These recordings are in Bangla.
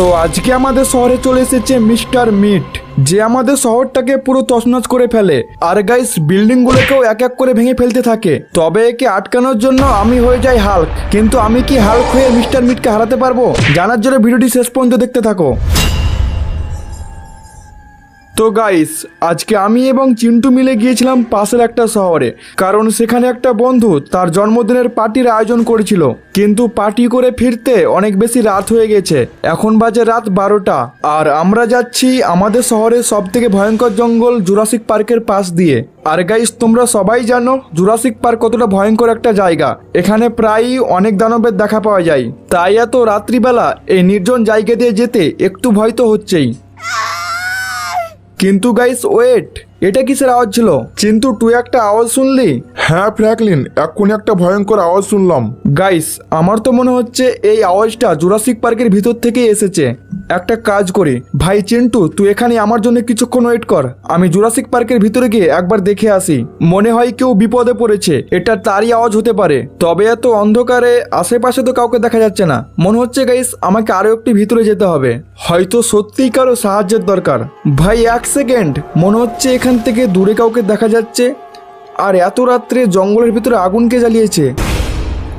তো আজকে আমাদের শহরে চলে এসেছে মিস্টার মিট, যে আমাদের শহরটাকে পুরো তছনছ করে ফেলে। আর গাইস বিল্ডিং গুলোকেও এক এক করে ভেঙে ফেলতে থাকে। তবে একে আটকানোর জন্য আমি হয়ে যাই হাল্ক। কিন্তু আমি কি হাল্ক হয়ে মিস্টার মিটকে হারাতে পারব? জানার জন্য ভিডিওটি শেষ পর্যন্ত দেখতে থাকো। তো গাইস আজকে আমি এবং চিন্টু মিলে গিয়েছিলাম পাশের একটা শহরে, কারণ সেখানে একটা বন্ধু তার জন্মদিনের পার্টির আয়োজন করেছিল। কিন্তু পার্টি করে ফিরতে অনেক বেশি রাত হয়ে গেছে, এখন বাজে রাত বারোটা, আর আমরা যাচ্ছি আমাদের শহরের সব থেকে ভয়ঙ্কর জঙ্গল জুরাসিক পার্কের পাশ দিয়ে। আর গাইস তোমরা সবাই জানো, জুরাসিক পার্ক কতটা ভয়ঙ্কর একটা জায়গা, এখানে প্রায়ই অনেক দানবের দেখা পাওয়া যায়। তাই এত রাত্রিবেলা এই নির্জন জায়গা দিয়ে যেতে একটু ভয় তো হচ্ছেই। কিন্তু গাইস ওয়েট এটা কিসের আওয়াজ ছিল? কিন্তু তুই একটা আওয়াজ শুনলি? হ্যাঁ ফ্র্যাঙ্কলিন এক্ষুনি একটা ভয়ঙ্কর আওয়াজ শুনলাম। গাইস আমার তো মনে হচ্ছে এই আওয়াজটা জুরাসিক পার্কের ভিতর থেকেই এসেছে। একটা কাজ করি। ভাই চিন্টু তুই এখানে আমার জন্য কিছুক্ষণ ওয়েট কর। আমি জুরাসিক পার্কের ভিতরে গিয়ে একবার দেখে আসি। মনে হয় কেউ বিপদে পড়েছে। এটা তারই আওয়াজ হতে পারে। তবে এত অন্ধকারে আশেপাশে তো কাউকে দেখা যাচ্ছে না। মনে হচ্ছে গাইস আমাকে আরও একটু ভিতরে যেতে হবে। হয়তো সত্যিই কারও সাহায্যের দরকার। ভাই এক সেকেন্ড। মনে হচ্ছে এখান থেকে দূরে কাউকে দেখা যাচ্ছে। আর এত রাত্রে জঙ্গলের ভিতরে আগুনকে জ্বালিয়েছে?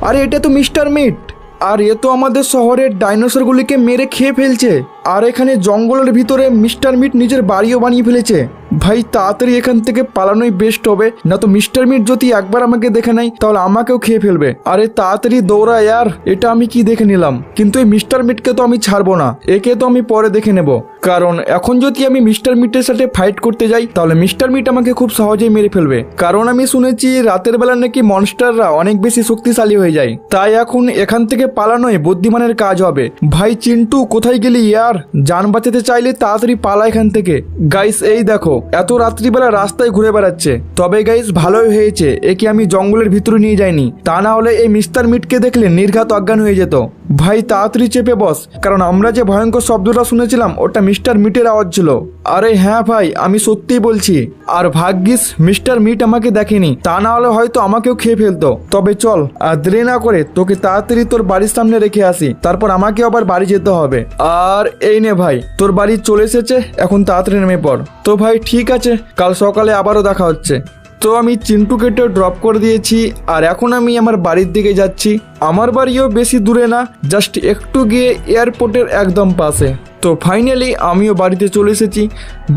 আরে, এটা তো মিস্টার মিট। আর এ তো আমাদের শহরের ডাইনোসরগুলিকে মেরে খেয়ে ফেলছে। আর এখানে জঙ্গলের ভিতরে মিস্টার মিট নিজের বাড়িও বানিয়ে ফেলেছে। ভাই, তাড়াতাড়ি এখান থেকে পালানোই বেস্ট হবে। না তো মিস্টার মিট যদি একবার আমাকে দেখে নেয়, তাহলে আমাকেও খেয়ে ফেলবে। আরে, তাড়াতাড়ি দৌড়া ইয়ার, এটা আমি কি দেখে নিলাম? কিন্তু এই মিস্টার মিটকে তো আমি ছাড়বো না, একে তো আমি পরে দেখে নেব। কারণ, এখন যদি আমি মিস্টার মিটের সাথে ফাইট করতে যাই, তাহলে মিস্টার মিট আমাকে খুব সহজেই মেরে ফেলবে। কারণ, আমি শুনেছি রাতের বেলা নাকি মনস্টাররা অনেক বেশি শক্তিশালী হয়ে যায়। তাই এখন এখান থেকে পালানোই বুদ্ধিমানের কাজ হবে। ভাই, চিন্টু, কোথায় গেলি ইয়ার? যান বাঁচাতে চাইলে তাড়াতাড়ি পালা এখান থেকে। গাইস এই দেখো এত রাত্রিবেলা রাস্তায় ঘুরে বেড়াচ্ছে। তবে গাইস ভালোই হয়েছে। একে আমি জঙ্গলের ভিতরে নিয়ে যাইনি। তা না হলে এই মিস্টার মিটকে দেখলে নির্ঘাত অজ্ঞান হয়ে যেত। ভাই, তাড়াতাড়ি চেপে বস, কারণ আমরা যে ভয়ঙ্কর শব্দটা শুনেছিলাম, ওটা মিস্টার মিটের আওয়াজ ছিল। আরে হ্যাঁ ভাই, আমি সত্যিই বলছি। আর ভাগ্যিস, মিস্টার মিট আমাকে দেখেনি। তা না হলে হয়তো আমাকেও খেয়ে ফেলতো। তবে চল আর দেরি না করে তোকে তাড়াতাড়ি তোর বাড়ির সামনে রেখে আসি। তারপর আমাকে আবার বাড়ি যেতে হবে। আর এই নে ভাই, তোর বাড়ি চলে এসেছে, এখন তাড়াতাড়ি নেমে পড়। তো ভাই ঠিক আছে, কাল সকালে আবারও দেখা হচ্ছে। তো আমি চিন্টুকেটে ড্রপ করে দিয়েছি, আর এখন আমি আমার বাড়ির দিকে যাচ্ছি। আমার বাড়িও বেশি দূরে না জাস্ট একটু গিয়ে এয়ারপোর্টের একদম পাশে। তো ফাইনালি আমিও বাড়িতে চলে এসেছি।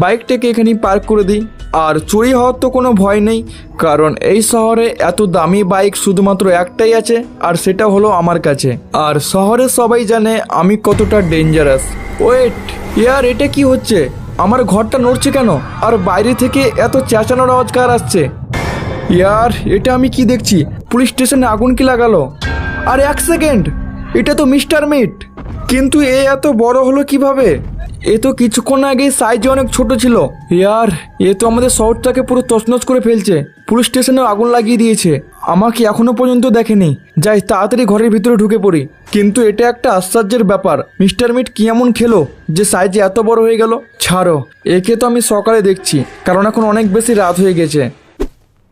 বাইকটাকে এখানে পার্ক করে দিই। আর চুরি হওয়ার তো কোনো ভয় নেই, কারণ এই শহরে এত দামি বাইক শুধুমাত্র একটাই আছে, আর সেটা হলো আমার কাছে। আর শহরে সবাই জানে আমি কতটা ডেঞ্জারাস ওয়েট ইয়ার, এটা কি হচ্ছে? আমার ঘরটা নড়ছে কেন? আর বাইরে থেকে এত চেঁচানোর আওয়াজ কার আসছে? ইয়ার, এটা আমি কি দেখছি? পুলিশ স্টেশনে আগুন কি লাগালো? আর এক সেকেন্ড, এটা তো মিস্টার মিট। কিন্তু এ এত বড় হলো কীভাবে? এ তো কিছুক্ষণ আগে সাইজে অনেক ছোট ছিল। ইয়ার, এ তো আমাদের শহরটাকে পুরো তছনছ করে ফেলছে। পুলিশ স্টেশনে আগুন লাগিয়ে দিয়েছে। আমাকে এখনও পর্যন্ত দেখেনি। যাই, তাড়াতাড়ি ঘরের ভিতরে ঢুকে পড়ি। কিন্তু এটা একটা আশ্চর্যের ব্যাপার। মিস্টার মিট কি এমন খেলো যে সাইজে এত বড় হয়ে গেল? ছাড়ো, একে তো আমি সকালে দেখছি, কারণ এখন অনেক বেশি রাত হয়ে গেছে।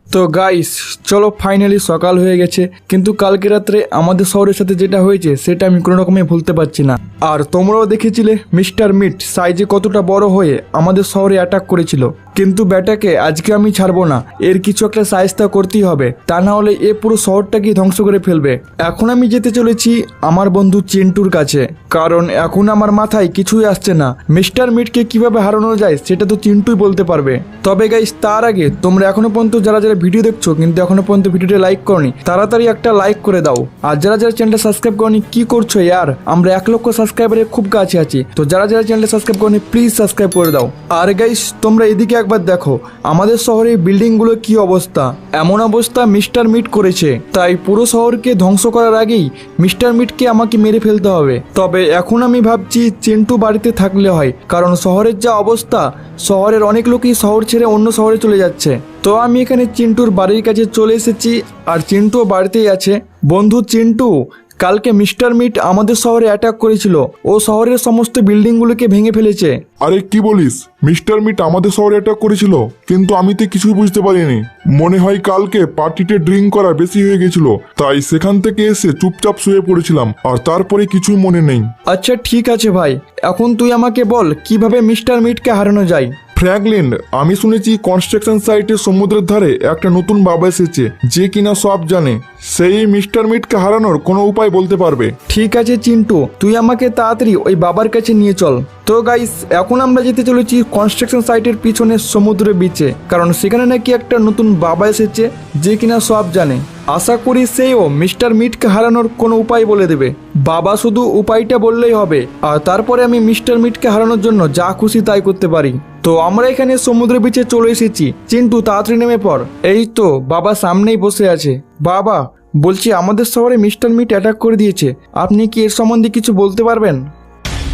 তো গাইস চলো ফাইনালি সকাল হয়ে গেছে, কিন্তু কালকে রাত্রে আমাদের শহরের সাথে যেটা হয়েছে, সেটা আমি কোনো রকমে ভুলতে পারছি না। আর তোমরাও দেখেছিলে মিস্টার মিট সাইজে কতটা বড় হয়ে আমাদের শহরে অ্যাটাক করেছিল। কিন্তু ব্যাটাকে আজকে আমি ছাড়বো না। এর কিছু একটা সাইজটা করতেই হবে। তা না হলে এ পুরো শহরটাকে ধ্বংস করে ফেলবে। এখন আমি যেতে চলেছি আমার বন্ধু চিন্টুর কাছে। কারণ এখন আমার মাথায় কিছুই আসছে না। মিস্টার মিটকে কীভাবে হারানো যায় সেটা তো চিন্টুই বলতে পারবে। তবে গাইস তার আগে তোমরা এখনও পর্যন্ত যারা যারা ভিডিও দেখছ কিন্তু এখনও পর্যন্ত ভিডিওটা লাইক করনি, তাড়াতাড়ি একটা লাইক করে দাও। আর যারা যারা চ্যানেলটা সাবস্ক্রাইব করনি, কি করছ ইয়ার আমরা এক লক্ষ সাবস্ক্রাইবারের খুব কাছে আছি। তো যারা যারা চ্যানেলটা সাবস্ক্রাইব করনি প্লিজ সাবস্ক্রাইব করে দাও। আর গাইস তোমরা এদিকে একবার দেখো, আমাদের শহরের বিল্ডিংগুলো কি অবস্থা? এমন অবস্থা মিস্টার মিট করেছে। তাই পুরো শহরকে ধ্বংস করার আগেই মিস্টার মিটকে আমাকে মেরে ফেলতে হবে। তবে এখন আমি ভাবছি চিন্টু বাড়িতে থাকলে হয়, কারণ শহরের যা অবস্থা, শহরের অনেক লোকই শহর ছেড়ে অন্য শহরে চলে যাচ্ছে। তো আমি এখানে চিন্টুর বাড়ির কাছে চলে এসেছি, আর চিন্টুও বাড়িতেই আছে। বন্ধু চিন্টু কালকে মিস্টার মিট আমাদের শহরে অ্যাটাক করেছিল। ও শহরের সমস্ত বিল্ডিংগুলোকে ভেঙে ফেলেছে। আরে কি বলিস? মিস্টার মিট আমাদের শহরে অ্যাটাক করেছিল কিন্তু আমি তো কিছুই বুঝতে পারিনি। মনে হয় কালকে পার্টিতে ড্রিঙ্ক করা বেশি হয়ে গেছিল তাই সেখান থেকে এসে চুপচাপ শুয়ে পড়েছিলাম আর তারপরে কিছুই মনে নেই। আচ্ছা ঠিক আছে ভাই। এখন তুই আমাকে বল কীভাবে মিস্টার মিটকে হারানো যায়? ফ্র্যাঙ্কলিন, আমি শুনেছি কনস্ট্রাকশন সাইটে সমুদ্রের ধারে একটা নতুন বাবা এসেছে, যে কিনা সব জানে। সেই মিস্টার মিটকে হারানোর কোনো উপায় বলতে পারবে? ঠিক আছে, চিন্টু। তুই আমাকে তাড়াতাড়ি ওই বাবার কাছে নিয়ে চল। তো গাইস এখন আমরা যেতে চলেছি কনস্ট্রাকশন সাইটের পিছনে সমুদ্রের বিচে কারণ সেখানে নাকি একটা নতুন বাবা এসেছে, যে কিনা সব জানে। আশা করি সেও মিস্টার মিটকে হারানোর কোনো উপায় বলে দেবে। বাবা শুধু উপায়টা বললেই হবে, আর তারপরে আমি মিস্টার মিটকে হারানোর জন্য যা খুশি তাই করতে পারি। তো আমরা এখানে সমুদ্রের বিচে চলে এসেছি। চিন্টু, তাড়াতাড়ি নেমে পড়। এই তো, বাবা সামনেই বসে আছে। বাবা, বলছি আমাদের শহরে মিস্টার মিট অ্যাটাক করে দিয়েছে। আপনি কি এর সম্বন্ধে কিছু বলতে পারবেন?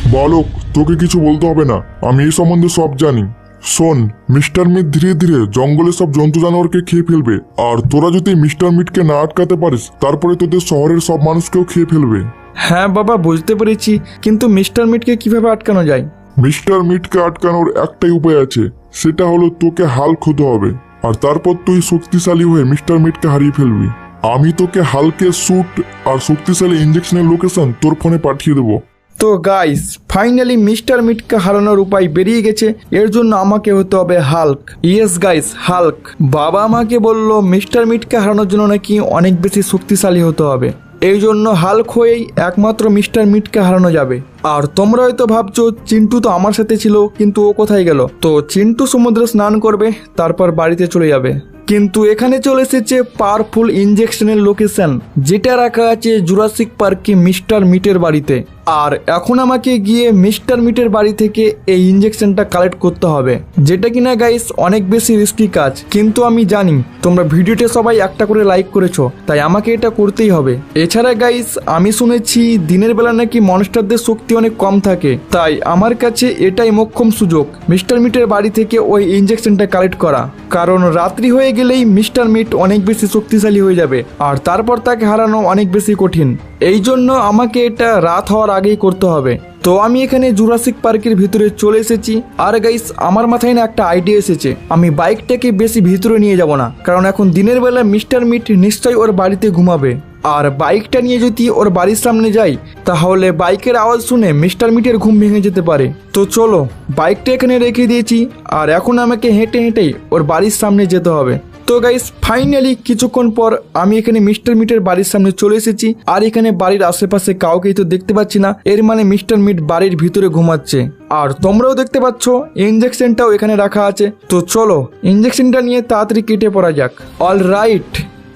বালক, তোকে কিছু বলতে হবে না। আমি এই সম্বন্ধে সব জানি। শোন মিস্টার মিট ধীরে ধীরে জঙ্গলে সব জন্তু জানোয়ারকে খেয়ে ফেলবে। আর তোরা যদি মিস্টার মিটকে না আটকাতে পারিস তারপরে তোদের শহরের সব মানুষকেও খেয়ে ফেলবে। হ্যাঁ বাবা বুঝতে পেরেছি। কিন্তু মিস্টার মিটকে কীভাবে আটকানো যায়? মিস্টার মিটকে আটকানোর একটাই উপায় আছে সেটা হলো তোকে হাল হতে হবে। আর তারপর তুই শক্তিশালী হয়ে মিস্টার মিটকে হারিয়ে ফেলবি। আমি তোকে হালকে স্যুট আর শক্তিশালী ইঞ্জেকশনের লোকেশন তোর ফোনে পাঠিয়ে দেবো। তো গাইস ফাইনালি মিস্টার মিটকে হারানোর উপায় বেরিয়ে গেছে। এর জন্য আমাকে হতে হবে হাল্ক ইয়েস গাইস হাল্ক বাবা আমাকে বলল মিস্টার মিটকে হারানোর জন্য নাকি অনেক বেশি শক্তিশালী হতে হবে। এই জন্য হাল্ক হয়েই একমাত্র মিস্টার মিটকে হারানো যাবে। আর তোমরা হয়তো ভাবছ, চিন্টু তো আমার সাথে ছিল, কিন্তু ও কোথায় গেল? তো চিন্টু সমুদ্রে স্নান করবে, তারপর বাড়িতে চলে যাবে। কিন্তু এখানে চলে এসেছে পাওয়ারফুল ইঞ্জেকশনের লোকেশন যেটা রাখা আছে জুরাসিক পার্কে মিস্টার মিটের বাড়িতে। আর এখন আমাকে গিয়ে মিস্টার মিটের বাড়ি থেকে এই ইঞ্জেকশনটা কালেক্ট করতে হবে। যেটা কিনা গাইস অনেক বেশি রিস্কি কাজ, কিন্তু আমি জানি তোমরা ভিডিওতে সবাই একটা করে লাইক করেছ, তাই আমাকে এটা করতেই হবে। এছাড়া গাইস আমি শুনেছি দিনের বেলা নাকি মনস্টারদের শক্তি অনেক কম থাকে, তাই আমার কাছে এটাই মোক্ষম সুযোগ, মিস্টার মিটের বাড়ি থেকে ওই ইঞ্জেকশনটা কালেক্ট করা। কারণ রাত্রি হয়ে গেলেই মিস্টার মিট অনেক বেশি শক্তিশালী হয়ে যাবে, আর তারপর তাকে হারানো অনেক বেশি কঠিন। এই জন্য আমাকে এটা রাত হওয়ার আগেই করতে হবে। তো আমি এখানে জুরাসিক পার্কের ভিতরে চলে এসেছি। আর গাইস আমার মাথায় না একটা আইডিয়া এসেছে। আমি বাইকটাকে বেশি ভিতরে নিয়ে যাব না। কারণ এখন দিনের বেলা মিস্টার মিট নিশ্চয়ই ওর বাড়িতে ঘুমাবে। আর বাইকটা নিয়ে যদি ওর বাড়ির সামনে যাই, তাহলে বাইকের আওয়াজ শুনে মিস্টার মিটের ঘুম ভেঙে যেতে পারে। তো চলো, বাইকটা এখানে রেখে দিয়েছি, আর এখন আমাকে হেঁটে হেঁটেই ওর বাড়ির সামনে যেতে হবে। তো গাইস ফাইনালি কিছুক্ষণ পর আমি এখানে মিস্টার মিটের বাড়ির সামনে চলে এসেছি, আর এখানে বাড়ির আশেপাশে কাউকেই তো দেখতে পাচ্ছি না, এর মানে মিস্টার মিট বাড়ির ভিতরে ঘুমাচ্ছে। আর তোমরাও দেখতে পাচ্ছ ইঞ্জেকশনটাও এখানে রাখা আছে। তো চলো ইঞ্জেকশনটা নিয়ে তাড়াতাড়ি কেটে পড়া যাক। অল রাইট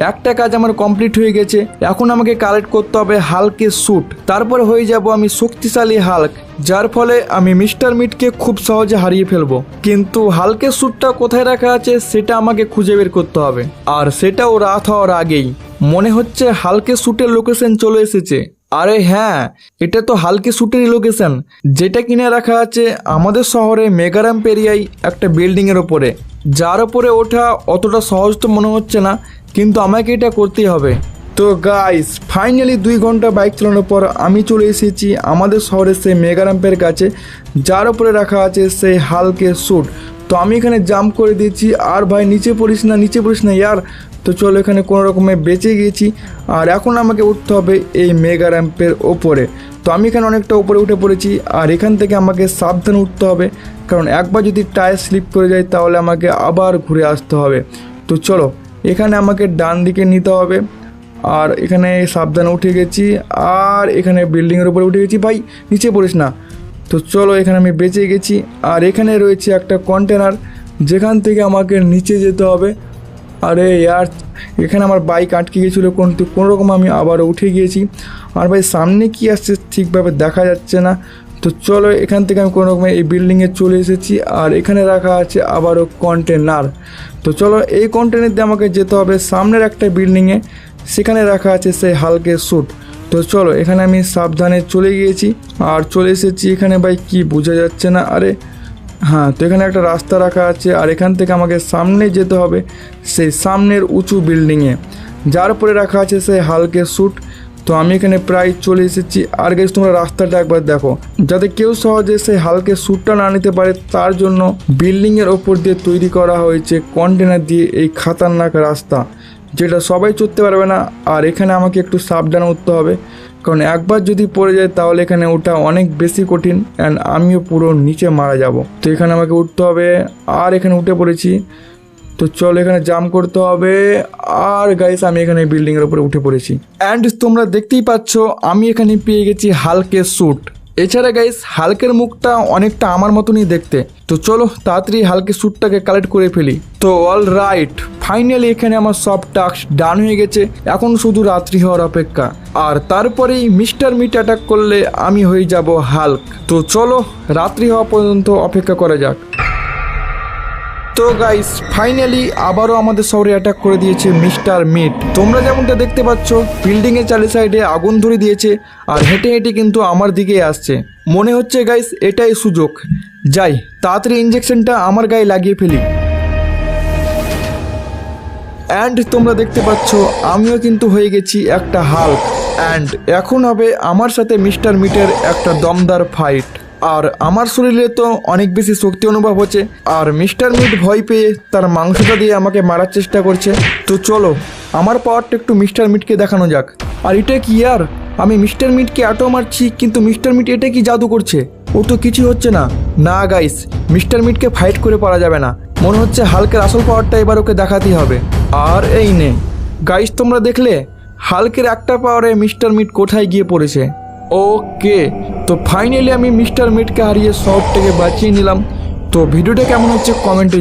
একটা কাজ আমার কমপ্লিট হয়ে গেছে, এখন আমাকে কালেক্ট করতে হবে হালকে স্যুট তারপর হয়ে যাব আমি শক্তিশালী হাল্ক, যার ফলে আমি মিস্টার মিটকে খুব সহজে হারিয়ে ফেলব। কিন্তু হালকের স্যুটটা কোথায় রাখা আছে সেটা আমাকে খুঁজে বের করতে হবে। আর সেটাও রাত হওয়ার আগেই। মনে হচ্ছে হালকে স্যুটের লোকেশন চলে এসেছে। আরে হ্যাঁ এটা তো হালকে স্যুটেরই লোকেশন যেটা কিনে রাখা আছে আমাদের শহরে মেগারাম পেরিয়াই একটা বিল্ডিংয়ের ওপরে। যার ওপরে ওঠা অতটা সহজ তো মনে হচ্ছে না। কিন্তু আমাকে এটা করতেই হবে। তো গাইস ফাইনালি দুই ঘণ্টা বাইক চালানোর পর আমি চলে এসেছি আমাদের শহরের সেই মেগারাম্পের কাছে। যার উপরে রাখা আছে সেই হালকে স্যুট তো আমি এখানে জাম্প করে দিয়েছি। আর ভাই, নিচে পড়িস না, নিচে পড়িস না ইয়ার। তো চলো এখানে কোনো রকমে বেঁচে গিয়েছি। আর এখন আমাকে উঠতে হবে এই মেগা র্যাম্পের ওপরে। তো আমি এখানে অনেকটা উপরে উঠে পড়েছি। আর এখান থেকে আমাকে সাবধানে উঠতে হবে। কারণ একবার যদি টায়ার স্লিপ করে যায়, তাহলে আমাকে আবার ঘুরে আসতে হবে। তো চলো এখানে আমাকে ডান দিকে নিতে হবে। আর এখানে সাবধানে উঠে গেছি। আর এখানে বিল্ডিংয়ের উপরে উঠে গেছি। ভাই, নিচে পড়িস না। তো চলো, এখানে আমি বেঁচে গেছি। আর এখানে রয়েছে একটা কন্টেনার যেখান থেকে আমাকে নিচে যেতে হবে। আরে ইয়ার, এখানে আমার বাইক আটকে গিয়েছিল কিন্তু কোনো রকম আমি আবারও উঠে গিয়েছি। আর ভাই, সামনে কি আসছে ঠিকভাবে দেখা যাচ্ছে না। তো চলো, এখান থেকে আমি কোনো রকমে এই বিল্ডিংয়ে চলে এসেছি। আর এখানে রাখা আছে আবারও কন্টেনার তো চলো এই কন্টেনার দিয়ে আমাকে যেতে হবে। সামনের একটা বিল্ডিংয়ে সেখানে রাখা আছে সেই হালকে স্যুট তো চলো, এখানে আমি সাবধানে চলে গিয়েছি। আর চলে এসেছি এখানে ভাই, কি বোঝা যাচ্ছে না? আরে হ্যাঁ তো এখানে একটা রাস্তা রাখা আছে। আর এখান থেকে আমাকে সামনে যেতে হবে সেই সামনের উঁচু বিল্ডিংয়ে যার উপরে রাখা আছে সেই হালকে স্যুট তো আমি এখানে প্রায় চলে এসেছি। আর গাইস তোমরা রাস্তাটা একবার দেখো। যাতে কেউ সহজে সেই হালকে স্যুটটা না নিতে পারে, তার জন্য বিল্ডিং এর ওপর দিয়ে তৈরি করা হয়েছে কন্টেনার দিয়ে এই খাতারনাক রাস্তা, যেটা সবাই চড়তে পারবে না। আর এখানে আমাকে একটু সাবধানে উঠতে হবে, কারণ একবার যদি পড়ে যায়, তাহলে এখানে ওটা অনেক বেশি কঠিন অ্যান্ড আমিও পুরো নিচে মারা যাব। তো এখানে আমাকে উঠতে হবে। আর এখানে উঠে পড়েছি। তো চল এখানে জাম করতে হবে। আর গাইস আমি এখানে বিল্ডিং এর উপরে উঠে পড়েছি। অ্যান্ড তোমরা দেখতেই পাচ্ছ, আমি এখানে পেয়ে গেছি হালকের স্যুট এছাড়া গাইস হালকের মুখটা অনেকটা আমার মতনই দেখতে। তো চলো তাড়াতাড়ি হালকের স্যুটটাকে কালেক্ট করে ফেলি। তো অল রাইট ফাইনালি এখানে আমার সব টাস্ক ডান হয়ে গেছে। এখন শুধু রাত্রি হওয়ার অপেক্ষা। আর তারপরেই মিস্টার মিট অ্যাটাক করলে আমি হয়ে যাব হাল্ক তো চলো, রাত্রি হওয়া পর্যন্ত অপেক্ষা করা যাক। তো গাইস ফাইনালি আবারও আমাদের শহরে অ্যাটাক করে দিয়েছে মিস্টার মিট তোমরা যেমনটা দেখতে পাচ্ছ বিল্ডিং এর চারি সাইডে আগুন ধরে দিয়েছে আর হেঁটে হেঁটে কিন্তু আমার দিকেই আসছে। মনে হচ্ছে গাইস এটাই সুযোগ। যাই, তাড়াতাড়ি ইঞ্জেকশনটা আমার গায়ে লাগিয়ে ফেলি। অ্যান্ড তোমরা দেখতে পাচ্ছ, আমিও কিন্তু হয়ে গেছি একটা হাল্ক। অ্যান্ড এখন হবে আমার সাথে মিস্টার মিটের একটা দমদার ফাইট আর আমার শরীরে তো অনেক বেশি শক্তি অনুভব হচ্ছে। আর মিস্টার মিট ভয় পেয়ে তার মাংসটা দিয়ে আমাকে মারার চেষ্টা করছে। তো চলো, আমার পাওয়ারটা একটু মিস্টার মিটকে দেখানো যাক। আর এটা কি আর? আমি মিস্টার মিটকে অ্যাটো মারছি, কিন্তু মিস্টার মিট এটা কি জাদু করছে? ও তো কিছু হচ্ছে না। না গাইস মিস্টার মিটকে ফাইট করে পারা যাবে না। মনে হচ্ছে হালকের আসল পাওয়ারটা এবার ওকে দেখাতেই হবে। আর এই নে গাইস তোমরা দেখলে? হালকের একটা পাওয়ারে মিস্টার মিট কোথায় গিয়ে পড়েছে? ওকে তো ফাইনালি আমি মিস্টার মিটকে হারিয়ে শহরটাকে বাঁচিয়ে নিলাম। তো ভিডিওটা কেমন হচ্ছে কমেন্টে